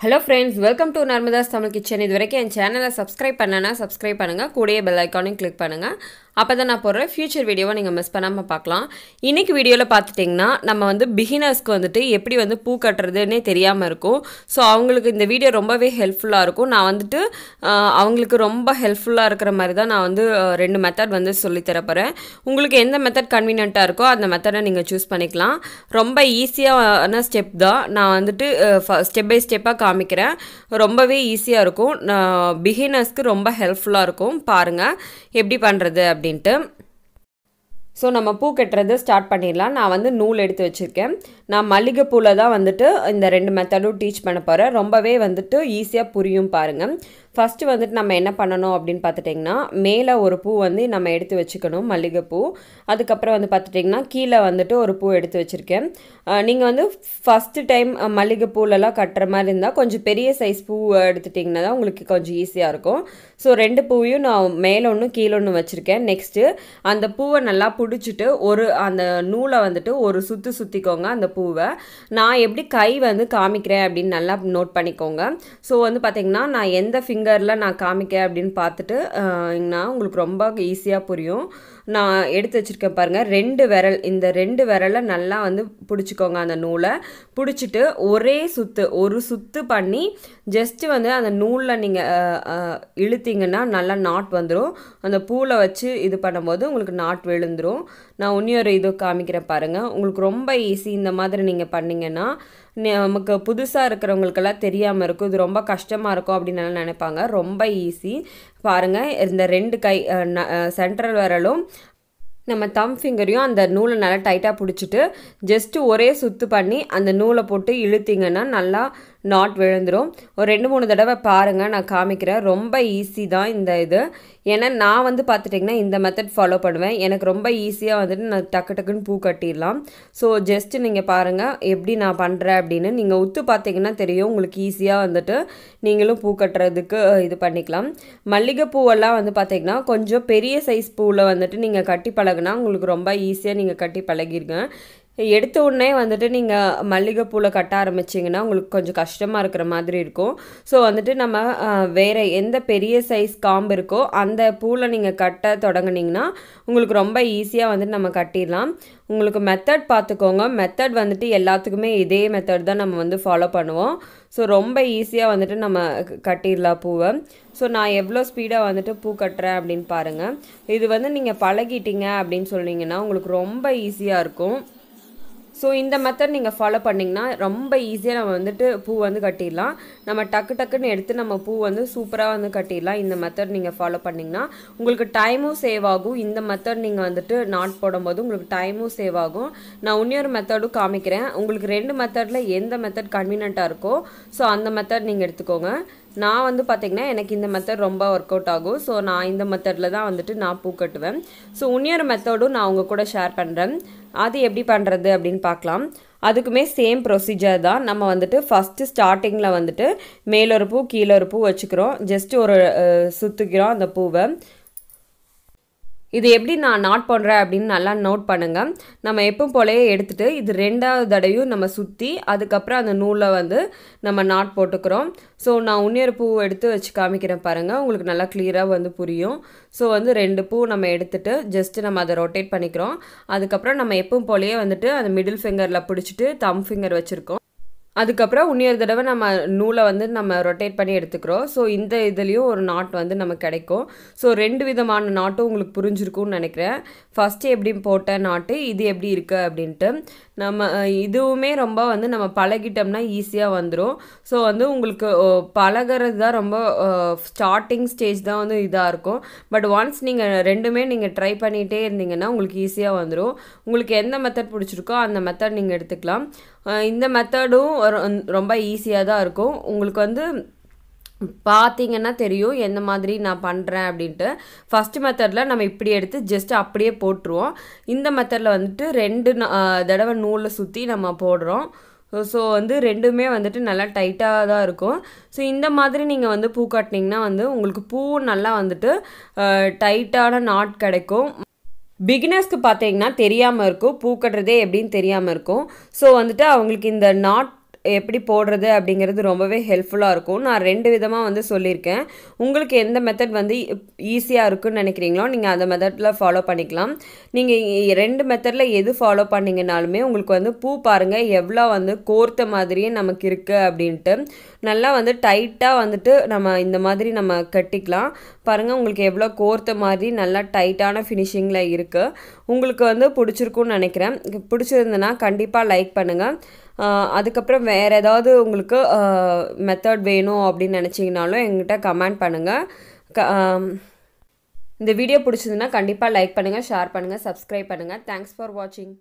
Hello friends welcome to Narmada's Tamil kitchen இது வரைக்கும் என் சேனலை சப்ஸ்கிரைப் பண்ணனா சப்ஸ்கிரைப் பண்ணுங்கள் கூடயே பெல் ஐக்கானையும் கிளிக் பண்ணுங்கள் அப்போ தான் நான் போடுற ஃபியூச்சர் வீடியோவை நீங்கள் மிஸ் பண்ணாமல் பார்க்கலாம். இன்றைக்கி வீடியோவில் பார்த்துட்டிங்கன்னா நம்ம வந்து பிகினர்ஸ்க்கு வந்துட்டு எப்படி வந்து பூ கட்டுறதுன்னே தெரியாமல் இருக்கும். ஸோ அவங்களுக்கு இந்த வீடியோ ரொம்பவே ஹெல்ப்ஃபுல்லாக இருக்கும். நான் வந்துட்டு அவங்களுக்கு ரொம்ப ஹெல்ப்ஃபுல்லாக இருக்கிற மாதிரி தான் நான் வந்து ரெண்டு மெத்தட் வந்து சொல்லித் உங்களுக்கு எந்த மெத்தட் கன்வீனியண்ட்டாக இருக்கோ அந்த மெத்தடை நீங்கள் சூஸ் பண்ணிக்கலாம். ரொம்ப ஈஸியான ஸ்டெப் தான். நான் வந்துட்டு ஸ்டெப் பை ஸ்டெப்பாக காமிக்கிறேன். ரொம்பவே ஈஸியாக இருக்கும். நான் பிகினர்ஸ்க்கு ரொம்ப ஹெல்ப்ஃபுல்லாக இருக்கும். பாருங்கள் எப்படி பண்ணுறது அப்படின்ட்டு. ஸோ நம்ம பூ கட்டுறது ஸ்டார்ட் பண்ணிடலாம். நான் வந்து நூல் எடுத்து வச்சுருக்கேன். நான் மல்லிகைப்பூவில் தான் வந்துட்டு இந்த ரெண்டு மெத்தடும் டீச் பண்ண போகிறேன் ரொம்பவே வந்துட்டு ஈஸியாக புரியும் பாருங்கள் ஃபஸ்ட்டு வந்துட்டு நம்ம என்ன பண்ணணும் அப்படின்னு பார்த்துட்டிங்கன்னா மேலே ஒரு பூ வந்து நம்ம எடுத்து வச்சுக்கணும் மல்லிகைப்பூ. அதுக்கப்புறம் வந்து பார்த்துட்டிங்கன்னா கீழே வந்துட்டு ஒரு பூ எடுத்து வச்சுருக்கேன். நீங்கள் வந்து ஃபஸ்ட்டு டைம் மல்லிகைப்பூலெல்லாம் கட்டுற மாதிரி இருந்தால் கொஞ்சம் பெரிய சைஸ் பூ எடுத்துட்டிங்கன்னா தான் உங்களுக்கு கொஞ்சம் ஈஸியாக இருக்கும். ஸோ ரெண்டு பூவையும் நான் மேலே ஒன்று கீழே ஒன்று வச்சுருக்கேன். நெக்ஸ்ட்டு அந்த பூவை நல்லா பிடிச்சிட்டு ஒரு அந்த நூலை வந்துட்டு ஒரு சுற்று சுற்றிக்கோங்க அந்த பூ பூவை. நான் எப்படி கை வந்து காமிக்கிறேன் அப்படின்னு நல்லா நோட் பண்ணிக்கோங்க. ஸோ வந்து பார்த்திங்கன்னா நான் எந்த ஃபிங்கரில் நான் காமிக்கிறேன் அப்படின்னு பார்த்துட்டு நான் உங்களுக்கு ரொம்ப ஈஸியாக புரியும். நான் எடுத்து வச்சுருக்கேன் பாருங்கள் ரெண்டு விரல் இந்த ரெண்டு விரலை நல்லா வந்து பிடிச்சிக்கோங்க அந்த நூலை. பிடிச்சிட்டு ஒரே சுத்து ஒரு சுத்து பண்ணி ஜஸ்ட்டு வந்து அந்த நூலில் நீங்கள் இழுத்தீங்கன்னா நல்லா நாட் வந்துடும் அந்த பூவில் வச்சு இது பண்ணும்போது உங்களுக்கு நாட் விழுந்துடும் நான் இன்னொரு இது காமிக்கிறேன் பாருங்கள் உங்களுக்கு ரொம்ப ஈஸி இந்த மாதிரி நீங்கள் பண்ணிங்கன்னா நமக்கு புதுசாக இருக்கிறவங்களுக்கெல்லாம் தெரியாமல் இருக்கும். இது ரொம்ப கஷ்டமாக இருக்கும் அப்படின்னு நினைப்பாங்க. ரொம்ப ஈஸி பாருங்கள் இந்த ரெண்டு கை சென்ட்ரல் விரலும் நம்ம தம் ஃபிங்கரையும் அந்த நூலை நல்லா டைட்டாக பிடிச்சிட்டு ஜஸ்ட்டு ஒரே சுத்து பண்ணி அந்த நூலை போட்டு இழுத்திங்கன்னா நல்லா நாட் விழுந்துடும் ஒரு ரெண்டு மூணு தடவை பாருங்கள் நான் காமிக்கிறேன். ரொம்ப ஈஸி தான் இந்த இது. ஏன்னா நான் வந்து பார்த்துட்டிங்கன்னா இந்த மெத்தட் ஃபாலோ பண்ணுவேன். எனக்கு ரொம்ப ஈஸியாக வந்துட்டு நான் டக்கு டக்குன்னு பூ கட்டிடலாம். ஸோ ஜஸ்ட்டு நீங்கள் பாருங்கள் எப்படி நான் பண்ணுறேன் அப்படின்னு. நீங்கள் உத்து பார்த்தீங்கன்னா தெரியும் உங்களுக்கு ஈஸியாக வந்துட்டு நீங்களும் பூ கட்டுறதுக்கு இது பண்ணிக்கலாம். மல்லிகை பூவெல்லாம் வந்து பார்த்தீங்கன்னா கொஞ்சம் பெரிய சைஸ் பூவில் வந்துட்டு நீங்கள் கட்டி பழகுனா உங்களுக்கு ரொம்ப ஈஸியாக நீங்கள் கட்டி பழகிருங்க. எடுத்த உடனே வந்துட்டு நீங்கள் மல்லிகைப்பூவில் கட்ட ஆரம்பிச்சிங்கன்னா உங்களுக்கு கொஞ்சம் கஷ்டமாக இருக்கிற மாதிரி இருக்கும். ஸோ வந்துட்டு நம்ம வேறு எந்த பெரிய சைஸ் காம்பு இருக்கோ அந்த பூவில் நீங்கள் கட்ட தொடங்குனிங்கன்னா உங்களுக்கு ரொம்ப ஈஸியாக வந்துட்டு நம்ம கட்டிடலாம். உங்களுக்கு மெத்தட் பார்த்துக்கோங்க மெத்தட் வந்துட்டு எல்லாத்துக்குமே இதே மெத்தட் தான் நம்ம வந்து ஃபாலோ பண்ணுவோம். ஸோ ரொம்ப ஈஸியாக வந்துட்டு நம்ம க- கட்டிடலாம் பூவை. ஸோ நான் எவ்வளோ ஸ்பீடாக வந்துட்டு பூ கட்டுறேன் அப்படின்னு பாருங்கள் இது வந்து நீங்கள் பழகிட்டீங்க அப்படின்னு சொன்னீங்கன்னா உங்களுக்கு ரொம்ப ஈஸியாக இருக்கும். ஸோ இந்த மெத்தட் நீங்கள் ஃபாலோ பண்ணிங்கன்னா ரொம்ப ஈஸியாக நம்ம வந்துட்டு பூ வந்து கட்டிடலாம். நம்ம டக்கு டக்குன்னு எடுத்து நம்ம பூ வந்து சூப்பராக வந்து கட்டிடலாம். இந்த மெத்தட் நீங்கள் ஃபாலோ பண்ணிங்கன்னா உங்களுக்கு டைமும் சேவ் ஆகும். இந்த மெத்தட் நீங்கள் வந்துட்டு நாட் போடும்போது உங்களுக்கு டைமும் சேவ் ஆகும். நான் இன்னொரு மெத்தடும் காமிக்கிறேன். உங்களுக்கு ரெண்டு மெத்தடில் எந்த மெத்தட் கன்வீனியண்ட்டாக இருக்கோ ஸோ அந்த மெத்தட் நீங்கள் எடுத்துக்கோங்க. நான் வந்து பார்த்திங்கன்னா எனக்கு இந்த மெத்தட் ரொம்ப ஒர்க் அவுட் ஆகும். ஸோ நான் இந்த மெத்தடில் தான் வந்துட்டு நான் பூ கட்டுவேன். ஸோ இன்னொரு மெத்தடும் நான் உங்கள் கூட ஷேர் பண்ணுறேன் அது எப்படி பண்ணுறது அப்படின்னு பார்க்கலாம் அதுக்குமே சேம் ப்ரொசீஜர் தான். நம்ம வந்துட்டு ஃபஸ்ட்டு ஸ்டார்டிங்கில் வந்துட்டு மேலொரு பூ கீழே ஒரு பூ வச்சுக்கிறோம். ஜஸ்ட் ஒரு சுற்றுக்கிறோம் அந்த பூவை. இது எப்படி நான் நாட் பண்ணுறேன் அப்படின்னு நல்லா நோட் பண்ணுங்கள் நம்ம எப்பவும் போலயே எடுத்துகிட்டு இது ரெண்டாவது தடையும் நம்ம சுற்றி அதுக்கப்புறம் அந்த நூலை வந்து நம்ம நாட் போட்டுக்கிறோம். ஸோ நான் உன்னியர் பூ எடுத்து வச்சு காமிக்கிறேன் பாருங்கள் உங்களுக்கு நல்லா கிளியராக வந்து புரியும். ஸோ வந்து ரெண்டு பூ நம்ம எடுத்துகிட்டு ஜஸ்ட்டு நம்ம அதை ரொட்டேட் பண்ணிக்கிறோம். அதுக்கப்புறம் நம்ம எப்பவும் போலயே வந்துட்டு அந்த மிடில் ஃபிங்கரில் பிடிச்சிட்டு தம் ஃபிங்கர் வச்சுருக்கோம். அதுக்கப்புறம் இன்னொரு தடவை நம்ம நூலை வந்து நம்ம ரொட்டேட் பண்ணி எடுத்துக்கிறோம். ஸோ இந்த இதுலேயும் ஒரு நாட் வந்து நமக்கு கிடைக்கும். ஸோ ரெண்டு விதமான நாட்டும் உங்களுக்கு புரிஞ்சிருக்கும்னு நினைக்கிறேன். ஃபஸ்ட்டு எப்படி போட்ட நாட்டு இது எப்படி இருக்குது அப்படின்ட்டு. நம்ம இதுவுமே ரொம்ப வந்து நம்ம பழகிட்டோம்னா ஈஸியாக வந்துடும் ஸோ வந்து உங்களுக்கு பழகிறது பழகுறது தான் ரொம்ப ஸ்டார்டிங் ஸ்டேஜ் தான் வந்து இதாக இருக்கும். பட் ஒன்ஸ் நீங்கள் ரெண்டுமே நீங்கள் ட்ரை பண்ணிகிட்டே இருந்தீங்கன்னா உங்களுக்கு ஈஸியாக வந்துடும் உங்களுக்கு எந்த மெத்தட் பிடிச்சிருக்கோ அந்த மெத்தட் நீங்கள் எடுத்துக்கலாம். இந்த மெத்தடும் ரொம்ப ஈஸியாக தான் இருக்கும். உங்களுக்கு வந்து பார்த்தீங்கன்னா தெரியும் எந்த மாதிரி நான் பண்ணுறேன் அப்படின்ட்டு. ஃபஸ்ட்டு மெத்தடில் நம்ம இப்படி எடுத்து ஜஸ்ட் அப்படியே போட்டுருவோம். இந்த மெத்தடில் வந்துட்டு ரெண்டு தடவை நூலை சுற்றி நம்ம போடுறோம். ஸோ வந்து ரெண்டுமே வந்துட்டு நல்லா டைட்டாக தான் இருக்கும். ஸோ இந்த மாதிரி நீங்கள் வந்து பூ கட்டினீங்கன்னா வந்து உங்களுக்கு பூ நல்லா வந்துட்டு டைட்டான நாட் கிடைக்கும். பிகினர்ஸ்க்கு பார்த்தீங்கன்னா தெரியாமல் இருக்கும். பூ கட்டுறதே எப்படின்னு தெரியாமல் இருக்கும். ஸோ வந்துட்டு அவங்களுக்கு இந்த நாட் எப்படி போடுறது அப்படிங்கிறது ரொம்பவே ஹெல்ப்ஃபுல்லாக இருக்கும். நான் ரெண்டு விதமாக வந்து சொல்லியிருக்கேன். உங்களுக்கு எந்த மெத்தட் வந்து ஈஸியாக இருக்குன்னு நினைக்கிறீங்களோ நீங்கள் அந்த மெத்தடில் ஃபாலோ பண்ணிக்கலாம். நீங்கள் ரெண்டு மெத்தடில் எது ஃபாலோ பண்ணிங்கனாலுமே உங்களுக்கு வந்து பூ பாருங்கள் எவ்வளோ வந்து கோர்த்த மாதிரியே நமக்கு இருக்குது அப்படின்ட்டு. நல்லா வந்து டைட்டாக வந்துட்டு நம்ம இந்த மாதிரி நம்ம கட்டிக்கலாம். பாருங்கள் உங்களுக்கு எவ்வளோ கோர்த்த மாதிரி நல்லா டைட்டான ஃபினிஷிங்கில் இருக்குது உங்களுக்கு வந்து பிடிச்சிருக்குன்னு நினைக்கிறேன். பிடிச்சிருந்துன்னா கண்டிப்பாக லைக் பண்ணுங்கள் அதுக்கப்புறம் வேறு ஏதாவது உங்களுக்கு மெத்தட் வேணும் அப்படின்னு நினச்சிங்கனாலும் எங்கிட்ட கமெண்ட் பண்ணுங்கள் க இந்த வீடியோ பிடிச்சதுன்னா கண்டிப்பாக லைக் பண்ணுங்கள் ஷேர் பண்ணுங்கள் சப்ஸ்கிரைப் பண்ணுங்கள் தேங்க்ஸ் ஃபார் வாட்சிங்